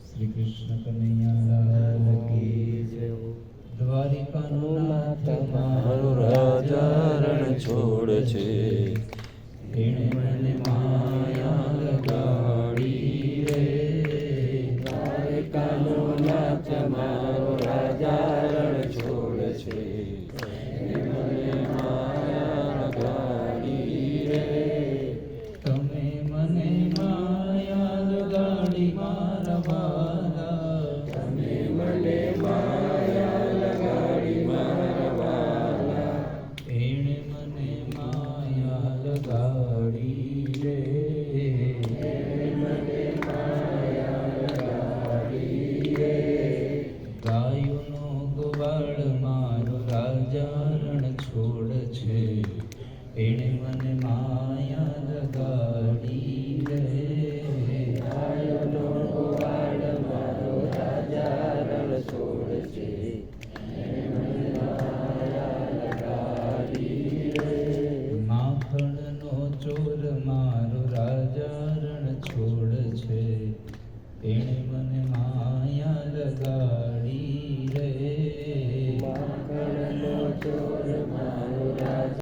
શ્રી કૃષ્ણ કનૈયાલાલ કી જય દ્વારિકાનો નાથ મારો રાજા રણ છોડ છે માયા લગાડી રે દ્વારકાનો છોડ છે એણે મને માયા લગાડી চলেছে